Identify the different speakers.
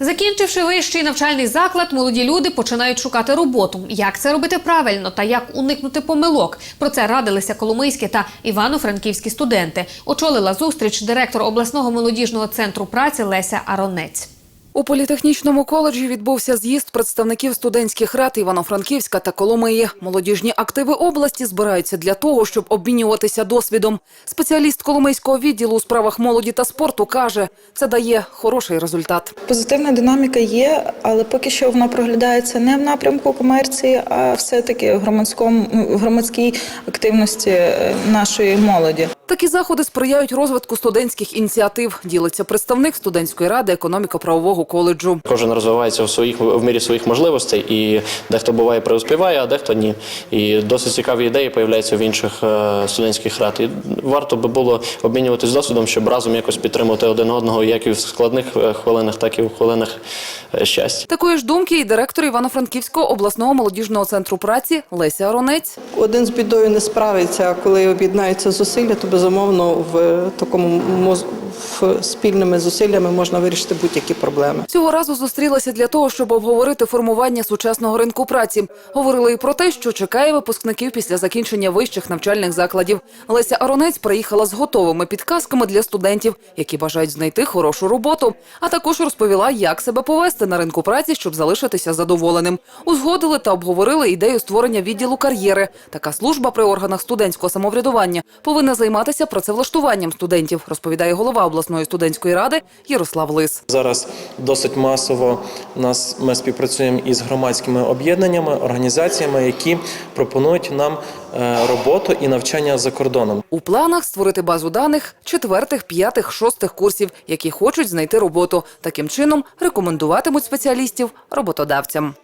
Speaker 1: Закінчивши вищий навчальний заклад, молоді люди починають шукати роботу. Як це робити правильно та як уникнути помилок? Про це радилися коломийські та івано-франківські студенти. Очолила зустріч директор обласного молодіжного центру праці Леся Аронець.
Speaker 2: У політехнічному коледжі відбувся з'їзд представників студентських рад Івано-Франківська та Коломиї. Молодіжні активи області збираються для того, щоб обмінюватися досвідом. Спеціаліст Коломийського відділу у справах молоді та спорту каже, це дає хороший результат.
Speaker 3: Позитивна динаміка є, але поки що вона проглядається не в напрямку комерції, а все-таки в громадському в громадській активності е, нашої молоді.
Speaker 2: Такі заходи сприяють розвитку студентських ініціатив. Ділиться представник студентської ради економіко-правового коледжу.
Speaker 4: Кожен розвивається в своїх в мірі своїх можливостей, і дехто буває преуспіває, а дехто ні. І досить цікаві ідеї появляються в інших е, студентських рад. І варто би було обмінюватись досвідом, щоб разом якось підтримувати один одного, як і в складних е, хвилинах, так і в хвилинах е, щастя.
Speaker 2: Такої ж думки і директор Івано-Франківського обласного молодіжного центру праці Леся Аронець.
Speaker 5: Один з бідою не справиться, а коли об'єднаються зусилля, то безумовно в такому моз... в спільними зусиллями можна вирішити будь-які проблеми.
Speaker 2: Цього разу зустрілися для того, щоб обговорити формування сучасного ринку праці. Говорили і про те, що чекає випускників після закінчення вищих навчальних закладів. Леся Аронець приїхала з готовими підказками для студентів, які бажають знайти хорошу роботу. А також розповіла, як себе повести на ринку праці, щоб залишитися задоволеним. Узгодили та обговорили ідею створення відділу кар'єри. Така служба при органах студентського самоврядування повинна займатися працевлаштуванням студентів, розповідає голова обласної студентської ради Ярослав Лис.
Speaker 6: Зараз досить масово нас ми співпрацюємо із громадськими об'єднаннями, організаціями, які пропонують нам е, роботу і навчання за кордоном.
Speaker 2: У планах створити базу даних четвертих, п'ятих, шостих курсів, які хочуть знайти роботу. Таким чином рекомендуватимуть спеціалістів роботодавцям.